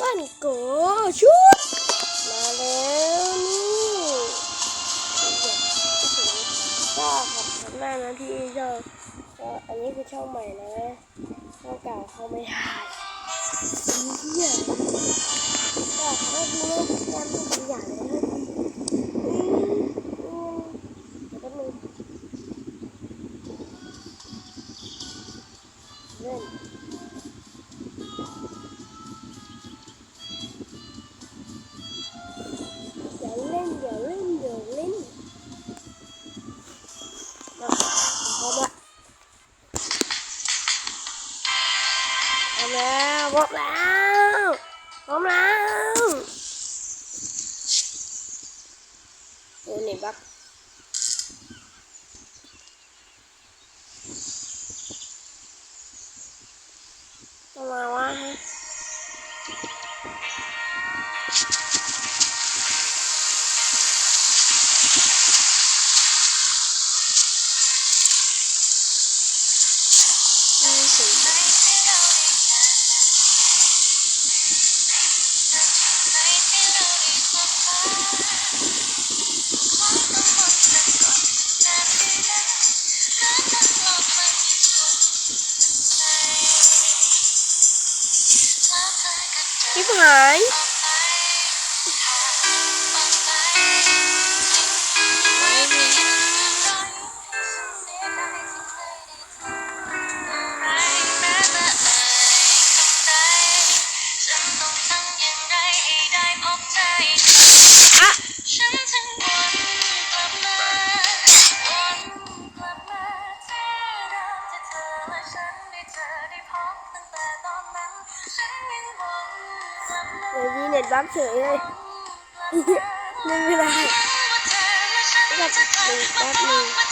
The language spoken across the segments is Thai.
วันโกชุดมาแล้วนี่ก็ขอบคุณมากนะที่ชอบอันนี้คือช่องใหม่นะช่องเก่าเขาไม่ได้เยี่ยมก็ขอบคุณมากที่ทำอย่างเลยเล่น กแล้วพร้อมแล้วดูนี่บักทำไมวะ Hi. น้ำเฉยเลยไม่เป็ด้แบบหนึ่งแป๊บหนึ่ง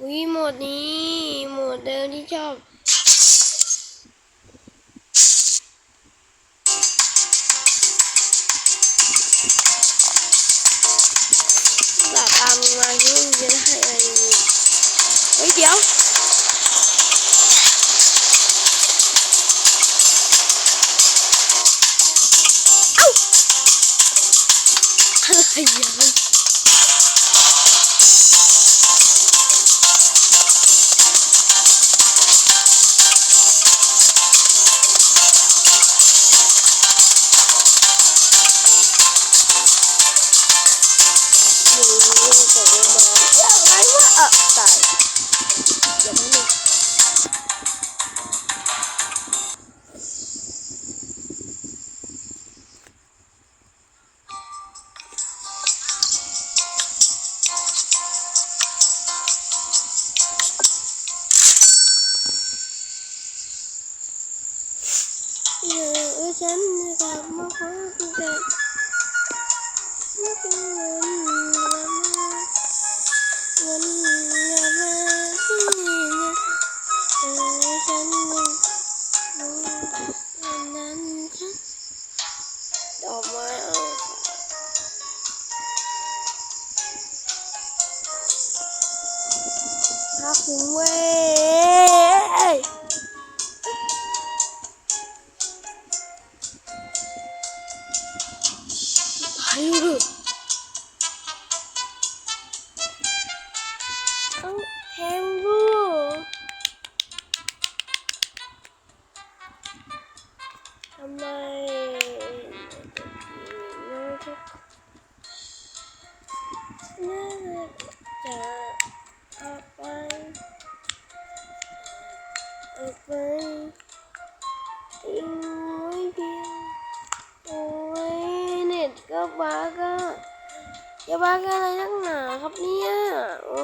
อุ้ยหมดนี้หมดเดิมที่ชอบแบบตามมาที่จะได้อะไรเฮ้ยเดี๋ยว哎呀！ ต้องแทงลูกทำไมน้องทุกน่าจะออกไปออกไปอีกไม่เพียงโอ้ยเน็ตก็บ้าก็จะบ้ากันอะไรนักหนาครับเนี่ยโอ้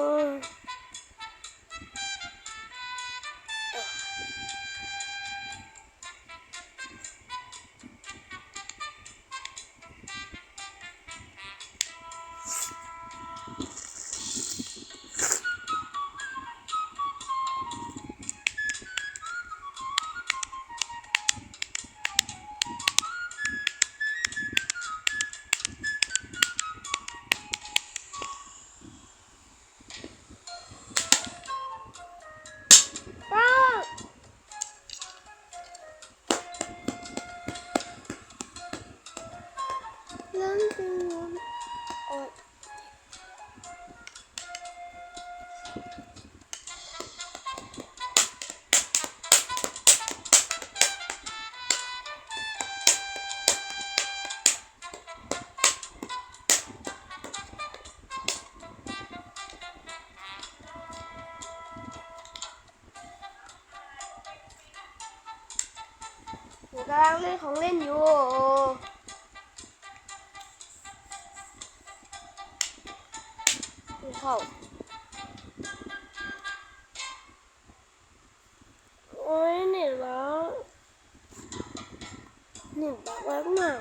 เหน็ตบักมาก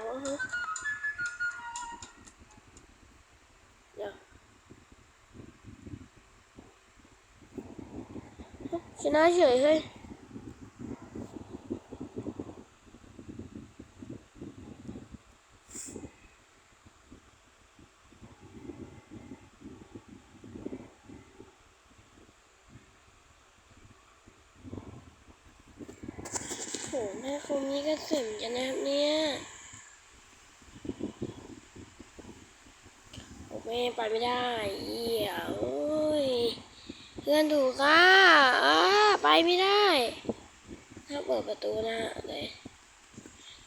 หนาวอะฮะเดี๋ยวชนะเฉยเหแม่คงมีกระสุนกันนะครับเนี่ยโอ้แม่ไปไม่ได้เหี้ยโอ้ยเพื่อนถูกค่ะอ้าไปไม่ได้ ถ้าเปิดประตูหน้าเลย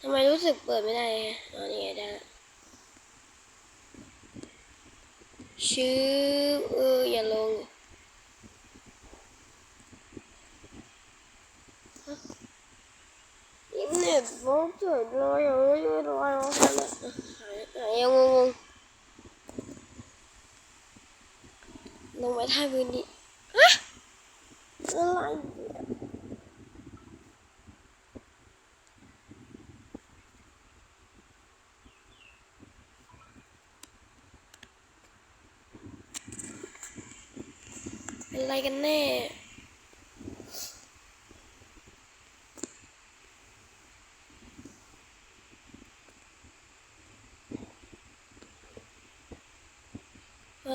ทำไมรู้สึกเปิดไม่ได้อ๋อนี่ไงได้ชื่อเอออย่าลง เน็ต เกิดเลยอะไม่รู้อะไรวเนี่ยหายหายยังงงลงไปท่าพื้นดิฮะอะไรเนี่ยอะไรกันแน่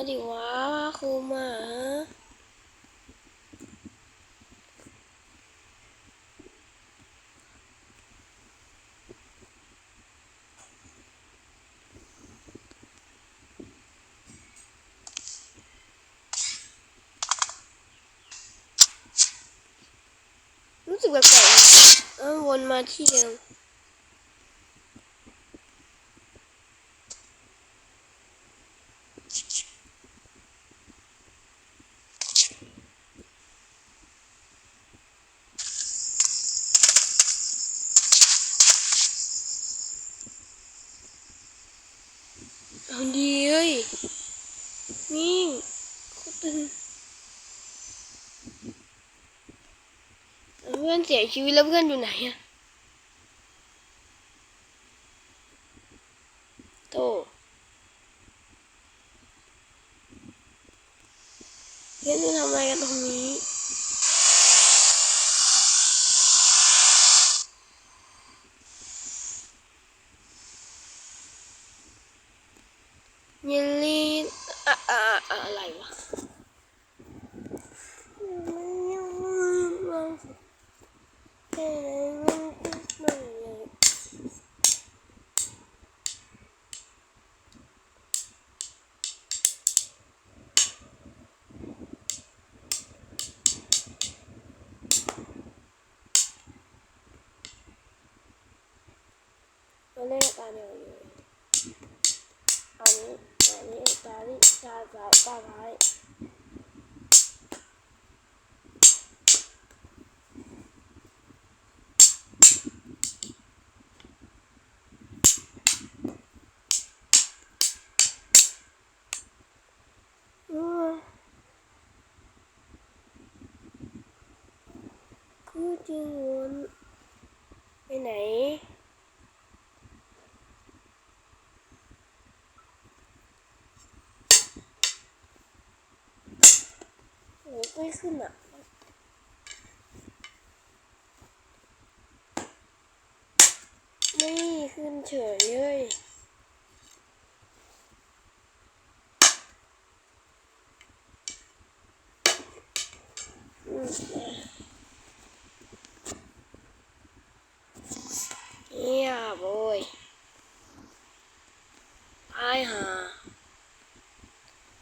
ดิวะคูมาฮะรู้สึกแปลกๆเออวนมาที่เดิม เอาดีเอ้ยนี่โคตรตึงเอาเพื่อนเสียชีวิตแล้วเพื่อนอยู่ไหนอะโตเพื่อนจะทำอะไรกันตรงนี้ ยินลีอะอะอะอะไรวะ เนี่ยอยู่อันนี้อันนี้ตานี้ตาตาตาท้าย เออคือ จริงวนไปไหน โอ้ไม่ขึ้นอะไม่ขึ้นเฉยเลยอืมเนี่ยโบยตายหา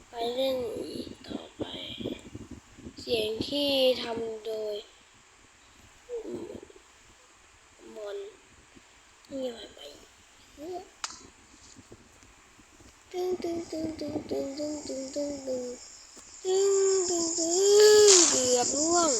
ไปเล่นอีกต่อไป เสียงที่ทำโดยมอนนี่อะไรไปเนี่ย ดึงดึงดึงดึงดึงดึงดึงดึงดึงดึงตึ้งตึ้งเกือบร่วง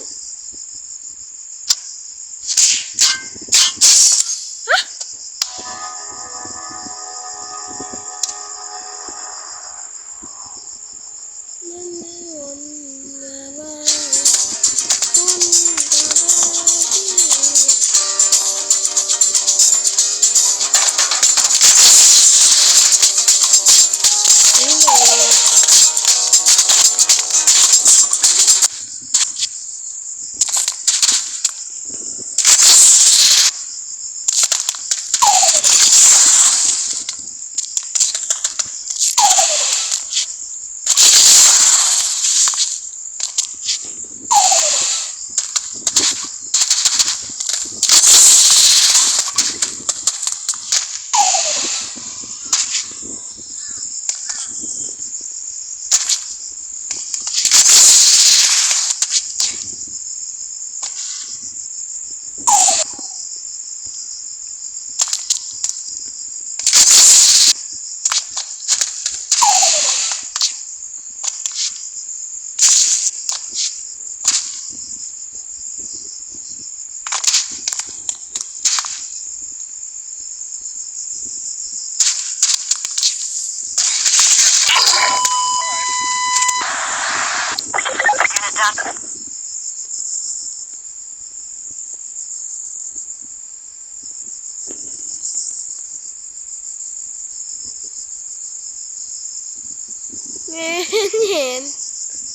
เห็นเห็น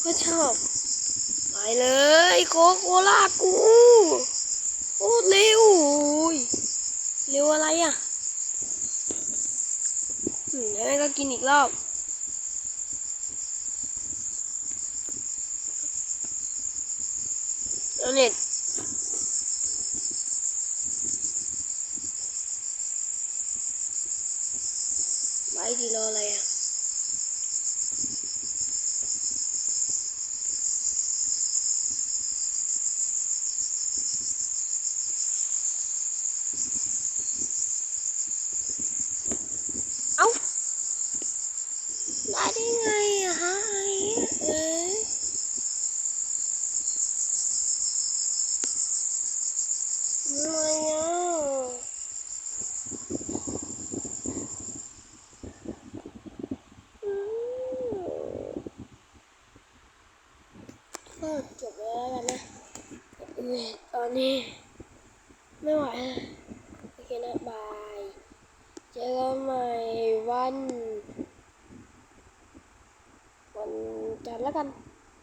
ก็ชอบ ไปเลยโคโคล่ากูโคตรเร็วอุ้ยเร็วอะไรอะแล้วแม่ก็กินอีกรอบแล้วเน็ตไว้ดีรออะไรอะ 你